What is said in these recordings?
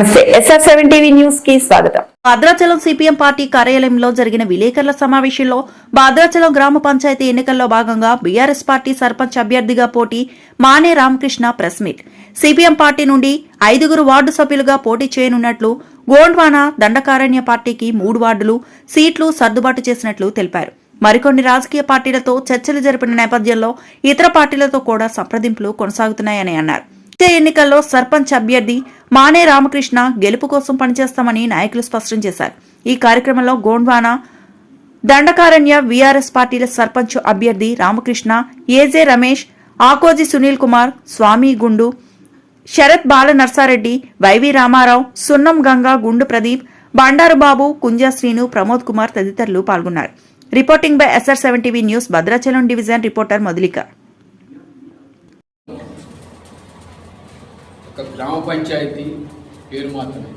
SR seven TV న్యూస్కి స్వాగతం. Bhadrachalam CPM party కార్యాలయంలో జరిగిన విలేకరుల సమావేశంలో భద్రాచలం గ్రామ పంచాయతీ ఎన్నికల్లో భాగంగా బీఆర్ఎస్ పార్టీ సర్పంచ్ అభ్యర్థిగా పోటీ Mane Ramakrishna press meet. CPM party నుండి ఐదుగురు వార్డు సభ్యులుగా పోటీ చేయనున్నట్లు గోండ్వానా దండకారణ్య పార్టీకి మూడు వార్డులు సీట్లు సర్దుబాటు చేసినట్లు తెలిపారు. మరికొన్ని రాజకీయ పార్టీలతో చర్చలు జరిపిన నేపథ్యంలో ఇతర పార్టీలతో కూడా సంప్రదింపులు కొనసాగుతున్నాయని అన్నారు. వచ్చే ఎన్నికల్లో సర్పంచ్ అభ్యర్థి మానే రామకృష్ణ గెలుపు కోసం పనిచేస్తామని నాయకులు స్పష్టం చేశారు. ఈ కార్యక్రమంలో గోండ్వానా దండకారణ్య వీఆర్ఎస్ పార్టీల సర్పంచ్ అభ్యర్థి రామకృష్ణ ఏజే రమేష్ ఆకోజి సునీల్ కుమార్ స్వామి గుండు శరత్ బాల నర్సారెడ్డి వైవి రామారావు సున్నం గంగా గుండు ప్రదీప్ బండారు బాబు కుంజా శ్రీను ప్రమోద్ కుమార్ తదితరులు పాల్గొన్నారు. Reporting by SR seven TV news Bhadrachalam division reporter మొదలిక ఒక గ్రామ పంచాయతీ పేరు మాత్రమే.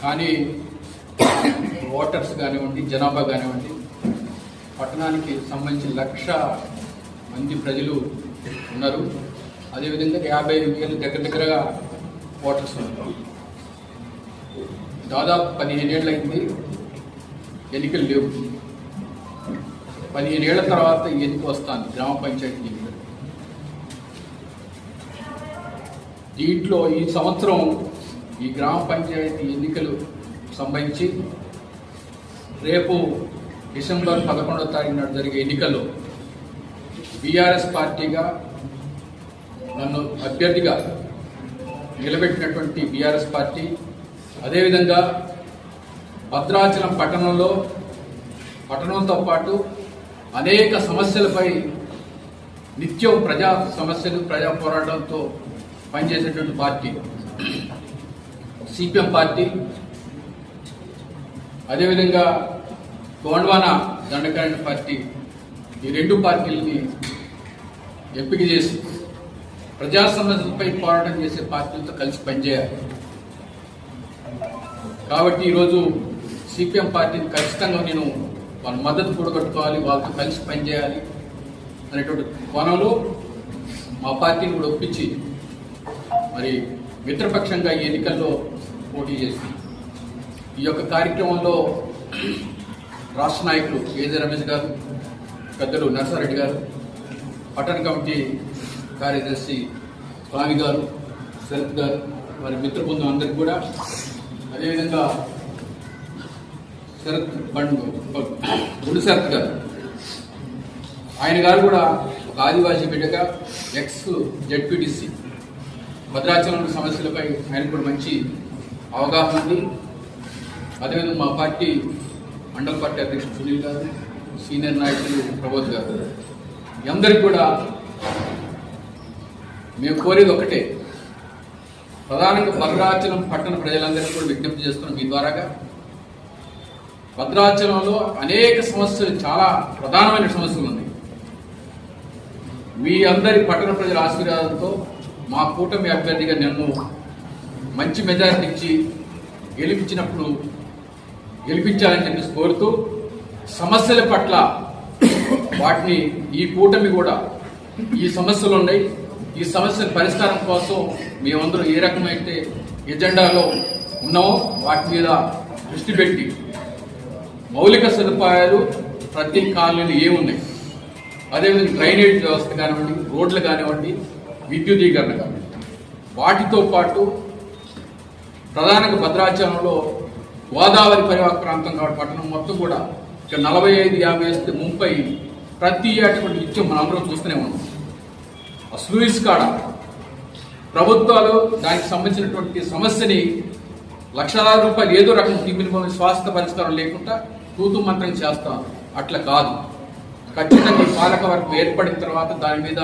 కానీ ఓటర్స్ కానివ్వండి జనాభా కానివ్వండి పట్టణానికి సంబంధించి లక్ష మంది ప్రజలు ఉన్నారు. అదేవిధంగా యాభై వేలు దగ్గర దగ్గరగా ఓటర్స్ ఉన్నారు. దాదాపు పదిహేను ఏళ్ళు అయింది ఎన్నికలు లేవు. పదిహేనేళ్ళ తర్వాత ఎందుకు ఎన్నిక వస్తాను గ్రామ పంచాయతీ దీంట్లో ఈ సంవత్సరం ఈ గ్రామ పంచాయతీ ఎన్నికలు సంబంధించి రేపు డిసెంబర్ పదకొండవ తారీఖు నాడు జరిగే ఎన్నికల్లో బీఆర్ఎస్ పార్టీగా నన్ను అభ్యర్థిగా నిలబెట్టినటువంటి బీఆర్ఎస్ పార్టీ అదేవిధంగా భద్రాచలం పట్టణంలో పట్టణంతో పాటు అనేక సమస్యలపై నిత్యం ప్రజా సమస్యలు ప్రజా పోరాటంతో పనిచేసేటువంటి పార్టీ సిపిఎం పార్టీ అదేవిధంగా గోండ్వాన దండకారణ పార్టీ ఈ రెండు పార్టీలని ఎంపిక చేసి ప్రజా సమస్యలపై పోరాటం చేసే పార్టీలతో కలిసి పనిచేయాలి. కాబట్టి ఈరోజు సిపిఎం పార్టీని ఖచ్చితంగా నేను వాళ్ళ మద్దతు కూడగట్టుకోవాలి వాళ్ళతో కలిసి పనిచేయాలి అనేటువంటి కోణంలో మా పార్టీని కూడా ఒప్పించి మరి మిత్రపక్షంగా ఈ ఎన్నికల్లో పోటీ చేసి ఈ యొక్క కార్యక్రమంలో రాష్ట్ర నాయకులు కేజీ రమేష్ గారు పెద్దలు నర్సారెడ్డి గారు పట్టణ కమిటీ కార్యదర్శి స్వామి గారు శరత్ గారు వారి మిత్ర బృందం అందరికి కూడా అదేవిధంగా శరత్ బండు గుండు శరత్ గారు. ఆయన గారు కూడా ఒక ఆదివాసీ బిడ్డగా ఎక్స్ జడ్పీటీసీ భద్రాచలం సమస్యలపై ఆయన కూడా మంచి అవగాహన ఉంది. అదేవిధంగా మా పార్టీ మండల పార్టీ అధ్యక్షుడు సునీల్ గారు సీనియర్ నాయకులు ప్రబోధ్ గారు. అందరికీ అందరికి కూడా మేము కోరేది ఒకటే. ప్రధానంగా భద్రాచలం పట్టణ ప్రజలందరికీ కూడా విజ్ఞప్తి చేస్తున్నాం మీ ద్వారాగా. భద్రాచలంలో అనేక సమస్యలు చాలా ప్రధానమైన సమస్యలు ఉన్నాయి. మీ అందరి పట్టణ ప్రజల ఆశీర్వాదంతో మా కూటమి అభ్యర్థిగా నన్ను మంచి మెజారిటీ ఇచ్చి గెలిపించినప్పుడు గెలిపించాలని చెప్పేసి కోరుతూ సమస్యల పట్ల వాటిని ఈ కూటమి కూడా ఈ సమస్యలు ఉన్నాయి. ఈ సమస్యల పరిష్కారం కోసం మేమందరూ ఏ రకమైతే ఎజెండాలో ఉన్నామో వాటి మీద దృష్టి పెట్టి మౌలిక సదుపాయాలు ప్రతి కాలనీలు ఏమున్నాయి అదేవిధంగా డ్రైనేజ్ వ్యవస్థ కానివ్వండి రోడ్లు కానివ్వండి విద్యుదీకరణ కానివ్వండి వాటితో పాటు ప్రధానంగా భద్రాచలంలో గోదావరి పరివాహక ప్రాంతం కాబట్టి పట్టణం మొత్తం కూడా ఇక నలభై ఐదు యాభై వేస్తే ముంపై ప్రతి ఏట నిత్యం మనం అందరం చూస్తూనే ఉన్నాం. ఆ స్లూయిస్ కాడ ప్రభుత్వాలు దానికి సంబంధించినటువంటి సమస్యని లక్షలాది రూపాయలు ఏదో రకం తిమ్మిని స్వాస్థ్య పరిష్కారం లేకుండా తూతు మంత్రం చేస్తాం. అట్లా కాదు. ఖచ్చితంగా పాలక వర్గం ఏర్పడిన తర్వాత దాని మీద